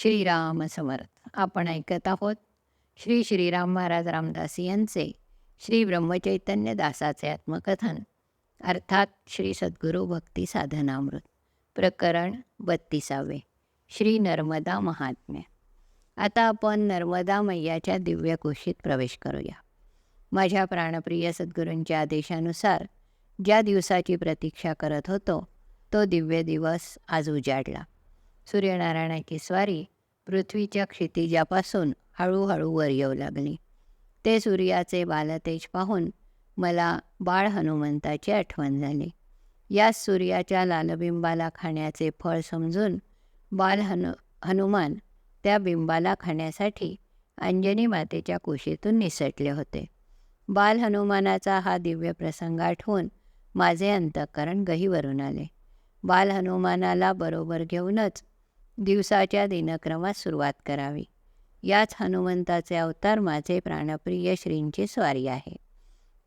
श्रीराम समर्थ. आपण ऐकत आहोत श्री श्रीराम महाराज रामदास यांचे श्री ब्रह्मचैतन्य दासाचे आत्मकथन. अर्थात श्री सद्गुरू भक्ती साधनामृत. प्रकरण बत्तीसावे. श्री नर्मदा महात्म्य. आता आपण नर्मदा मैयाच्या दिव्य कुशीत प्रवेश करूया. माझ्या प्राणप्रिय सद्गुरूंच्या आदेशानुसार ज्या दिवसाची प्रतीक्षा करत होतो तो दिव्य दिवस आज उजाडला. सूर्यनारायणाची स्वारी पृथ्वीच्या क्षितिजापासून हळूहळू वर येऊ लागली. ते सूर्याचे बालतेज पाहून मला बाळ हनुमंताची आठवण झाली. या सूर्याच्या लालबिंबाला खाण्याचे फळ समजून बाल हनु हनुमान त्या बिंबाला खाण्यासाठी अंजनी मातेच्या कुशीतून निसटले होते. बाल हनुमानाचा हा दिव्य प्रसंग आठवून माझे अंतःकरण गहीवरून आले. बाल हनुमानाला बरोबर घेऊनच दिवसाच्या दिनक्रमात सुरुवात करावी. याच हनुमंताचे अवतार माझे प्राणप्रिय श्रींची स्वारी आहे.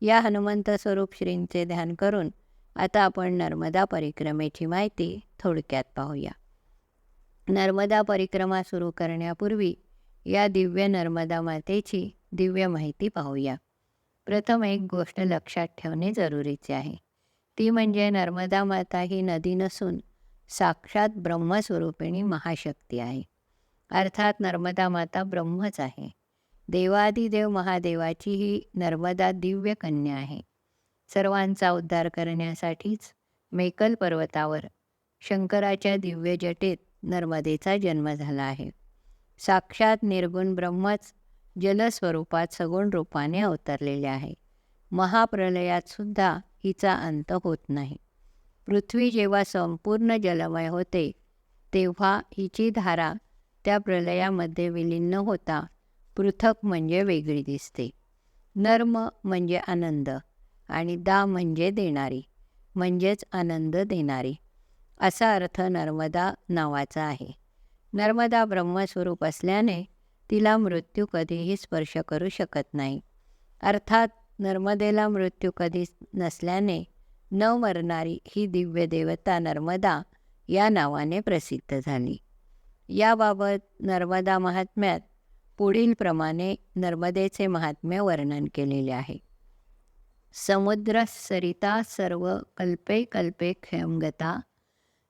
या हनुमंत स्वरूप श्रींचे ध्यान करून आता आपण नर्मदा परिक्रमेची माहिती थोडक्यात पाहूया. नर्मदा परिक्रमा सुरू करण्यापूर्वी या दिव्य नर्मदा मातेची दिव्य माहिती पाहूया. प्रथम एक गोष्ट लक्षात ठेवणे जरुरीचे आहे. ती म्हणजे नर्मदा माता ही नदी नसून साक्षात ब्रह्मस्वरूपिणी महाशक्ती आहे. अर्थात नर्मदा माता ब्रह्मच आहे. देवादिदेव महादेवाची ही नर्मदा दिव्य कन्या आहे. सर्वांचा उद्धार करण्यासाठीच मेकल पर्वतावर शंकराच्या दिव्य जटेत नर्मदेचा जन्म झाला आहे. साक्षात निर्गुण ब्रह्मच जलस्वरूपात सगुण रूपाने अवतरलेले आहे. महाप्रलयात सुद्धा हिचा अंत होत नाही. पृथ्वी जेव्हा संपूर्ण जलमय होते तेव्हा हिची धारा त्या प्रलयामध्ये विलीन न होता. पृथक म्हणजे वेगळी दिसते. नर्म म्हणजे आनंद आणि दा म्हणजे देणारी म्हणजेच आनंद देणारी. असा अर्थ नर्मदा नावाचा आहे. नर्मदा ब्रह्मस्वरूप असल्याने तिला मृत्यू कधीही स्पर्श करू शकत नाही. अर्थात नर्मदेला मृत्यू कधीच नसल्याने न मरणारी ही दिव्य देवता नर्मदा या नावाने प्रसिद्ध झाली. याबाबत नर्मदा महात्म्यात पुढील प्रमाणे नर्मदेचे महात्म्य वर्णन केलेले आहे. समुद्र सरिता सर्व कल्पे कल्पे क्षयंगता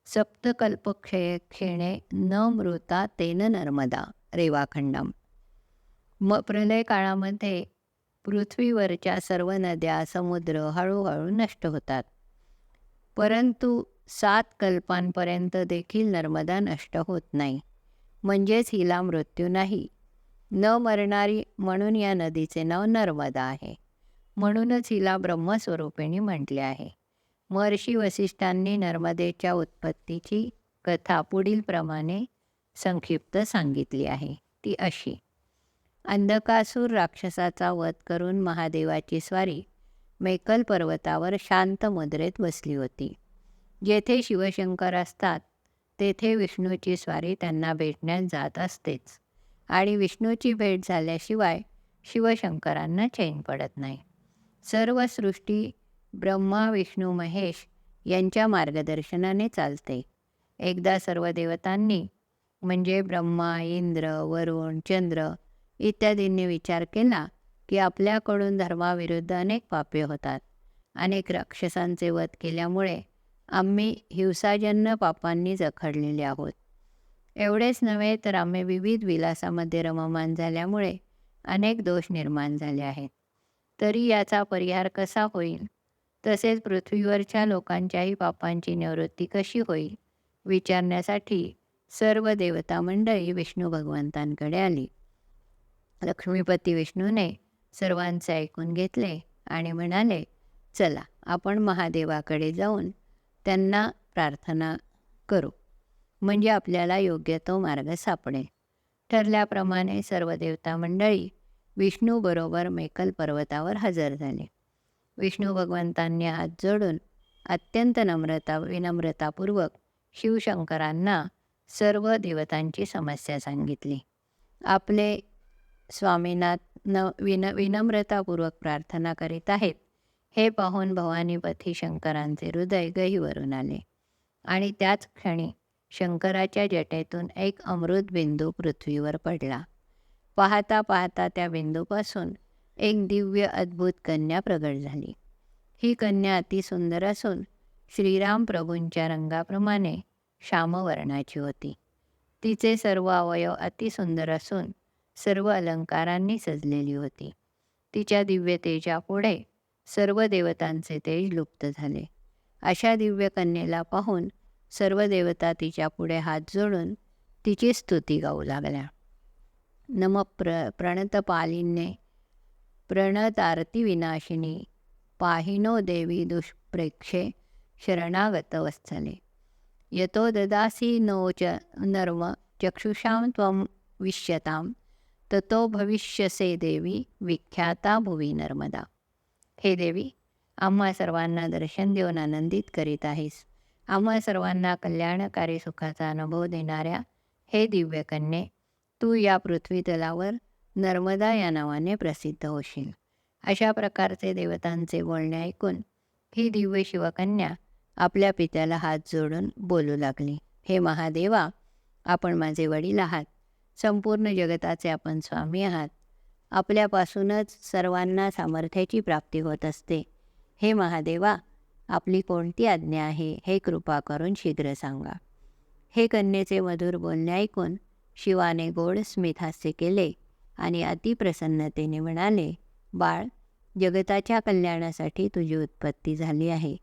सप्तकल्पक्षय क्षेणे न मृता तेन नर्मदा रेवाखंडम. म प्रलय काळामध्ये पृथ्वीवरच्या सर्व नद्या समुद्र हळूहळू नष्ट होतात. परंतु सात कल्पांपर्यंत देखील नर्मदा नष्ट होत नाही. म्हणजेच हिला मृत्यू नाही. न मरणारी म्हणून या नदीचे नाव नर्मदा आहे. म्हणूनच हिला ब्रह्मस्वरूपिणी म्हटले आहे. महर्षी वसिष्ठांनी नर्मदेच्या उत्पत्तीची कथा पुढील प्रमाणे संक्षिप्त सांगितली आहे. ती अशी. अंधकासूर राक्षसाचा वध करून महादेवाची स्वारी मेकल पर्वतावर शांत मुद्रेत बसली होती. जेथे शिवशंकर असतात तेथे विष्णूची स्वारी त्यांना भेटण्यास जात असतेच आणि विष्णूची भेट झाल्याशिवाय शिवशंकरांना चैन पडत नाही. सर्व सृष्टी ब्रह्मा विष्णू महेश यांच्या मार्गदर्शनाने चालते. एकदा सर्व देवतांनी म्हणजे ब्रह्मा इंद्र वरुण चंद्र इत्यादींनी विचार केला की आपल्याकडून धर्माविरुद्ध अनेक पापे होतात. अनेक राक्षसांचे वध केल्यामुळे आम्ही हिंसाजन्य पापांनी जखडलेले आहोत. एवढेच नव्हे तर आम्ही विविध विलासामध्ये रममान झाल्यामुळे अनेक दोष निर्माण झाले आहेत. तरी याचा परिहार कसा होईल? तसेच पृथ्वीवरच्या लोकांच्याही पापांची निवृत्ती कशी होईल? विचारण्यासाठी सर्व देवता मंडळी विष्णू भगवंतांकडे आली. लक्ष्मीपती विष्णूने सर्वांचे ऐकून घेतले आणि म्हणाले चला आपण महादेवाकडे जाऊन त्यांना प्रार्थना करू. म्हणजे आपल्याला योग्य तो मार्ग सापडेल. ठरल्याप्रमाणे सर्व देवता मंडळी विष्णूबरोबर मेकल पर्वतावर हजर झाले. विष्णू भगवंतांनी हात जोडून अत्यंत नम्रता विनम्रतापूर्वक शिवशंकरांना सर्व देवतांची समस्या सांगितली. आपले स्वामीनाथ न विन विनम्रतापूर्वक प्रार्थना करीत आहेत. हे पाहून भवानीपती शंकरांचे हृदय गहीवरून आले. आणि त्याच क्षणी शंकराच्या जटेतून एक अमृत बिंदू पृथ्वीवर पडला. पाहता पाहता त्या बिंदूपासून एक दिव्य अद्भुत कन्या प्रगट झाली. ही कन्या अतिसुंदर असून श्रीराम प्रभूंच्या रंगाप्रमाणे श्यामवर्णाची होती. तिचे सर्व अवयव अतिसुंदर असून सर्व अलंकारांनी सजलेली होती. तिच्या दिव्य तेजापुढे सर्व देवतांचे तेज लुप्त झाले. अशा दिव्य कन्येला पाहून सर्व देवता तिच्या पुढे हात जोडून तिची स्तुती गाऊ लागल्या. नम प्र प्रणतपालिन्ये प्रणतारती विनाशिनी पाहिनो देवी दुष्प्रेक्षे शरणागत वत्सले यतो ददासी नो च नर्म चक्षुषां त्वं विश्यतां ततो भविष्यसे देवी विख्याता भुवी नर्मदा. हे देवी आम्हा सर्वांना दर्शन देऊन आनंदित करीत आहेस. आम्हा सर्वांना कल्याणकारी सुखाचा अनुभव देणाऱ्या हे दिव्य कन्ये तू या पृथ्वीतलावर नर्मदा या नावाने प्रसिद्ध होशील. अशा प्रकारचे देवतांचे बोलणे ऐकून ही दिव्य शिवकन्या आपल्या पित्याला हात जोडून बोलू लागली. हे महादेवा आपण माझे वडील आहात. संपूर्ण जगताचे आपण स्वामी आहात. आपल्यापासूनच सर्वांना सामर्थ्याची प्राप्ती होत असते. हे महादेवा आपली कोणती आज्ञा आहे हे कृपा करून शीघ्र सांगा. हे कन्येचे मधुर बोलणे ऐकून शिवाने गोड स्मितहास्य केले आणि अतिप्रसन्नतेने म्हणाले बाळ जगताच्या कल्याणासाठी तुझी उत्पत्ती झाली आहे.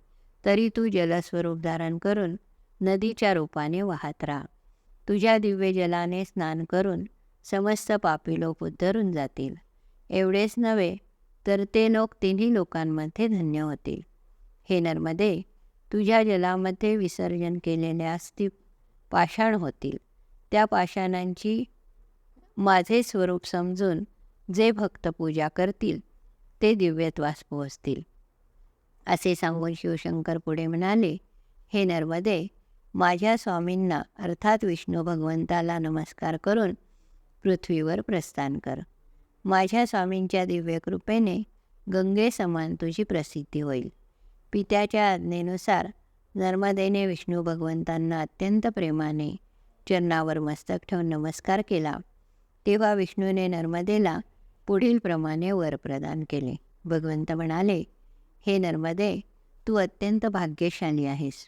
तरी तू जलस्वरूप धारण करून नदीच्या रूपाने वाहत राहा. तुझ्या दिव्य जलाने स्नान करून समस्त पापी लोक उद्धरून जातील. एवढेच नव्हे तर ते लोक तिन्ही लोकांमध्ये धन्य होतील. हे नर्मदे तुझ्या जलामध्ये विसर्जन केलेले अस्ति पाषाण होतील. त्या पाषाणांची माझे स्वरूप समजून जे भक्त पूजा करतील ते दिव्यत्वास पोहोचतील. असे सांगून शिवशंकर पुढे म्हणाले हे नर्मदे माझ्या स्वामींना अर्थात विष्णू भगवंताला नमस्कार करून पृथ्वीवर प्रस्थान कर. माझ्या स्वामींच्या दिव्य कृपेने गंगेसमान तुझी प्रसिद्धी होईल. पित्याच्या आज्ञेनुसार नर्मदेने विष्णू भगवंतांना अत्यंत प्रेमाने चरणावर मस्तक ठेवून नमस्कार केला. तेव्हा विष्णूने नर्मदेला पुढील प्रमाणे वर प्रदान केले. भगवंत म्हणाले हे नर्मदे तू अत्यंत भाग्यशाली आहेस.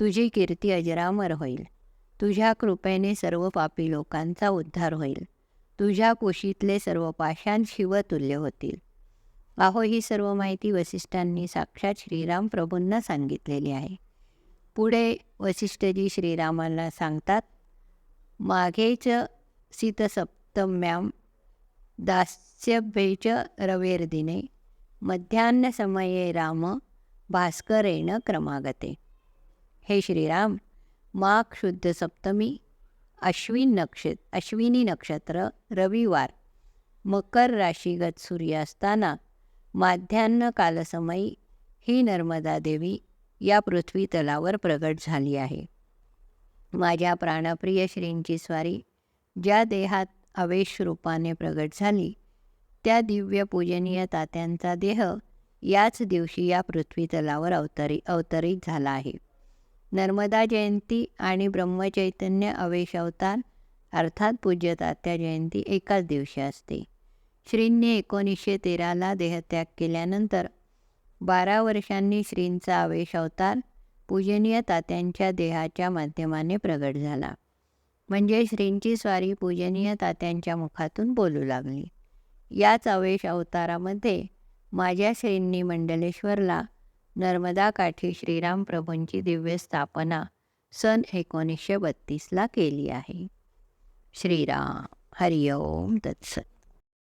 तुझी कीर्ती अजरामर होईल. तुझ्या कृपेने सर्व पापी लोकांचा उद्धार होईल. तुझ्या कुशीतले सर्व पाषाण शिवतुल्य होतील. अहो ही सर्व माहिती वसिष्ठांनी साक्षात श्रीराम प्रभूंना सांगितलेली आहे. पुढे वसिष्ठजी श्रीरामांना सांगतात मागेच सीतसप्तम्याम दास्यभ्येच रवेर्दिने मध्यान्हसमये राम भास्करेण क्रमागते. हे श्रीराम माघ शुद्ध सप्तमी अश्विन नक्षत्र अश्विनी नक्षत्र रविवार. मकर राशीगत सूर्य असताना माध्यान्ह कालसमयी ही नर्मदा देवी या पृथ्वी तलावर प्रगट झाली आहे. माझ्या प्राणप्रिय श्रींची स्वारी ज्या देहात अवेश रूपाने प्रगट झाली त्या दिव्य पूजनीय तात्यांचा देह याच दिवशी या पृथ्वी तलावर अवतरी अवतरित झाला आहे. नर्मदा जयंती आणि ब्रह्मचैतन्य अवेश अवतार अर्थात पूज्य तात्या जयंती एकाच दिवशी असते. श्रींनी एकोणीसशे तेराला देहत्याग केल्यानंतर बारा वर्षांनी श्रींचा अवेश अवतार पूजनीय तात्यांच्या देहाच्या माध्यमाने प्रगट झाला. म्हणजे श्रींची स्वारी पूजनीय तात्यांच्या मुखातून बोलू लागली. याच अवेश अवतारामध्ये माझ्या श्रींनी मंडलेश्वरला नर्मदा काठी श्रीराम प्रभूंची दिव्य स्थापना सन एकोणीसशे बत्तीसला केली आहे. श्रीराम हरिओम तत्सत.